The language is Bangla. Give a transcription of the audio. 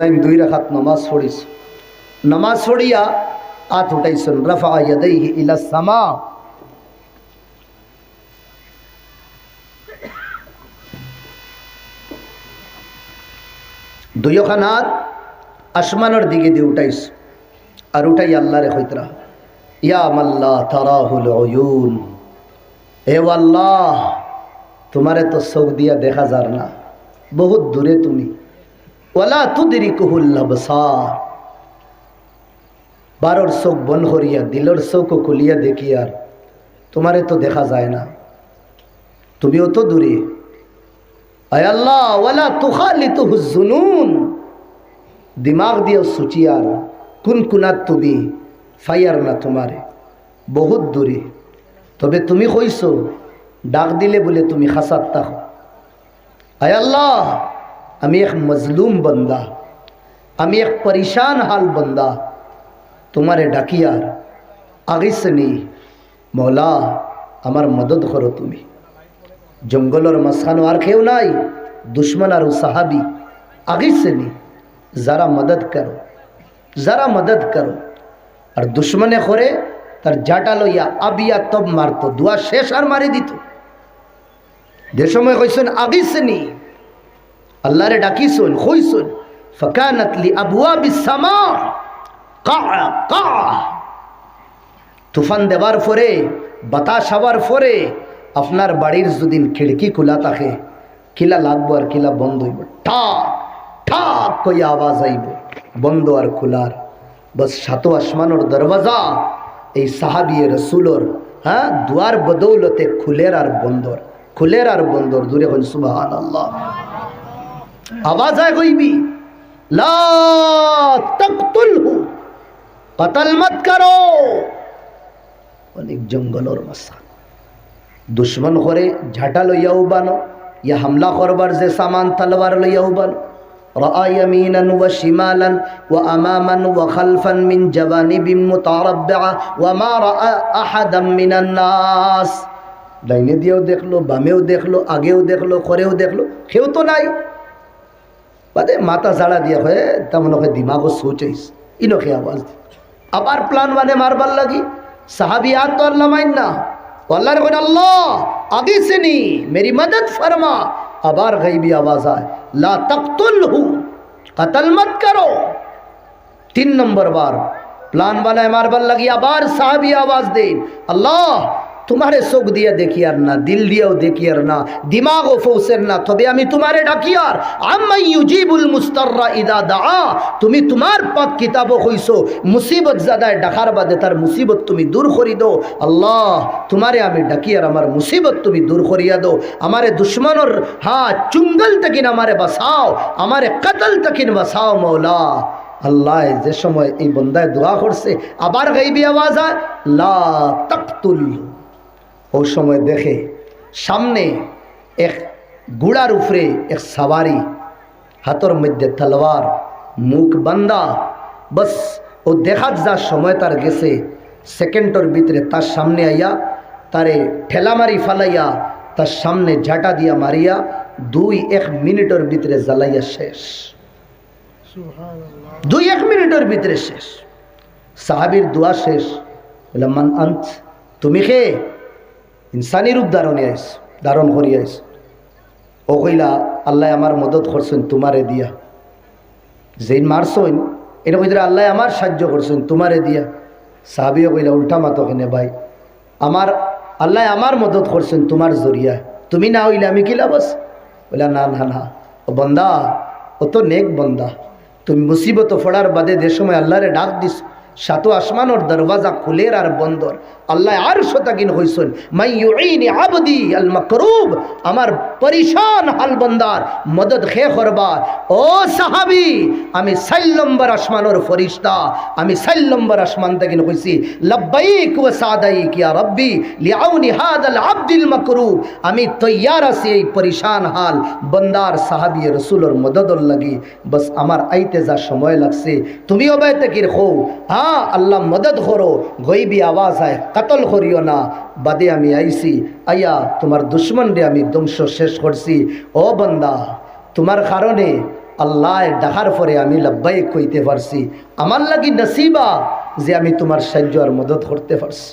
টাইম দুই রাখাত নমাজ পড়িস নমাজ পড়িয়া হাত উঠাইছেন রফা ইয়াদাইহি ইলা সামা। দুইখান হাত আসমানের দিকে দিয়ে উঠাইস আর উঠাই আল্লাহরে হইতরা ইয়া মাল্লা তারাহুল অয়ুন হে আল্লাহ তোমারে তো চোখ দিয়া দেখা যার না, বহুত দূরে তুমি। ওলা তুদিরি কুহুল্লাবসার বারোর চোখ বন করিয়া, দিলর চোখও খুলিয়া দেখি আর তোমারে তো দেখা যায় না। তুমিও তো দূরে। আল্লাহ, ওয়ালা তুখালি তু জুনুন। দিমাগ দিয়ে সুচিয়ার কুন কুনাত তুমি ফাইয়ার না তোমারে। বহুত দূরে। তবে তুমি কইছো, ডাক দিলে বলে তুমি খাসাত থাকো আয় আল্লাহ আমি এক মজলুম বন্দা, আমি এক পরেশান হাল বন্দা। তোমারে ডাকিয়ার আগিস নি মৌলা আমার মদত করো তুমি। জঙ্গলের মাঝখানো আর কেউ নাই, দুশ্মন আর সাহাবি। আগিস নি যারা মদত করো, যারা মদত করো। আর দুশ্মনে করে তার জাটা লইয়া আবিয়া তব মারতো, দুয়া শেষ আর মারি দিত। যে সময় কইছেন আগিস নি আল্লাহরে ডাকিছুন কইছুন ফকানাতলি আবুয়া বিসামা কা কা। তুফান দেবার পরে, বাতাস হওয়ার পরে, আপনার বাড়ির যদি খিড়কি খোলা থাকে, কিলা লাগবো আর কিলা বন্ধ হইব। ঠাক ঠাক কই আওয়াজ আইব, বন্ধ আর খোলার। বস সাতো আসমানোর দরওয়াজা, এই সাহাবিয়ে রসুলোর হ্যাঁ দুয়ার বদৌলতে খুলের আর বন্দর, খুলের আর বন্দর, দূরে হন সুবাহ আল্লাহ আওয়াজ আয় কইবি লা তাকতুলহু কতল মত করো অনেক জঙ্গলর মশা দুশ্মন করে ঝাঁটা লইয়াও বানো ইয়া হামলা করবার যে সামান তলবার লইয়াও বানো رأى يمينا وشمالا وأماما وخلفا من جوانب متربعة وما رأى أحدا من الناس ডাইনে দিয়েও দেখলো বামেও দেখলো আগেও দেখলো করেও দেখলো কেউ তো নাই বাদে মাথা ঝাড়া দিয়া হয়ে তেমন ওকে দিমাগও সোচাইস ইনকে আওয়াজ আবার প্লান মানে মারবার লাগি। সাহাবি আর তো আল্লাহ মাইন না। আল্লাহর কোন আল্লাহ, আগে সে নি মেরি মদত ফরমা। আবার গাইবি আওয়াজ আয়, লা তকতুল হু কতল মত করো। তিন নম্বর বার প্লান বানায় মারবার লাগি, আবার সাহাবি আওয়াজ দেন, আল্লাহ তোমারে চোখ দিয়ে দেখি আর না, দিল দিয়েও দেখি আর না, দিমাগও ফৌসের না, তবে আমি তোমারে ডাকি আর আম্মাই ইউজিবুল মুস্তাররা ইদা দা তুমি তোমার পাক কিতাবও কইছো মুসিবত জাদায় ডাকার বাদে তার মুসিবত তুমি দূর করি দো আল্লাহ তোমারে আমি ডাকি আর আমার মুসিবত তুমি দূর করিয়া দো আমারে দুশ্মনর হ্যাঁ চুঙ্গল তকিন আমারে বাসাও আমারে কতল তকিন বাসাও মৌলা, আল্লাহ যে সময় এই বন্দায় দোয়া করছে, আবার গাইবি আওয়াজ হয় লা তকতুল ওই সময় দেখে সামনে এক গুড়ার উপরে এক সাওয়ারি হাতর মধ্যে তলোয়ার মুখ বান্দা বস ও দেখাত যা সময় তার গেছে সেকেন্ডর ভিতরে তার সামনে আইয়া তারে ঠেলা মারি ফালাইয়া তার সামনে ঝাঁটা দিয়া মারিয়া দুই এক মিনিটের ভিতরে জ্বালাইয়া শেষ। দুই এক মিনিটের ভিতরে শেষ। সাহাবির দোয়া শেষ। বললাম মান আন্ত? তুমি খে ইনসানি রূপ ধারণে আইস ধারণ করি আইস ও কইলা, আল্লাহ আমার মদত করছেন, তোমারে দিয়া। যেই মারছইন এটা কইতে আল্লাহ আমার সাহায্য করছেন, তোমারে দিয়া। সাহাবিও কইলা, উল্টা মাতো কেনে ভাই, আমার, আল্লাহ আমার মদত করছেন তোমার জরিয়া। তুমি না হইলে আমি কিলা বস বলে না না না। ও বন্দা, ও তো নেক বন্দা। তুমি মুসিবত ফোড়ার বাদে যে সময় আল্লাহরে ডাক দিস সাতো আসমানোর দরওয়াজা খুলের আর বন্দর। আল্লাহ আর শতাকিন মাই ইউইনি আবদি আল মাকরুব আমার পরিশান হাল বন্দার মদদ খে করবার ও সাহাবি, আমি সাইল নম্বর আসমানোর ফরিস্তা, আমি সাইল নম্বর আসমান থেকে কইছি লব্বাইক ওয়া সাদাইক ইয়া রব্বি লিআউনি হাদাল আব্দিল মাকরুব। আমি তৈয়ার আছি এই পরিশান হাল বন্দার সাহাবি রসুলোর মদদর লাগি। বস আমার আইতে যা সময় লাগছে, তুমিও বাইতে কি খো হ্যাঁ আল্লাহ মদত করো, গইবি আওয়াজ আয় কাতল করিও না। বাদে আমি আইছি আইয়া তোমার দুশ্মন রে আমি ধ্বংস শেষ করছি। ও বন্দা, তোমার কারণে আল্লাহ ডাকার পরে আমি লব্বাই কইতে পারছি। আমার লাগি নসিবা যে আমি তোমার সাহায্য আর মদত করতে পারছি।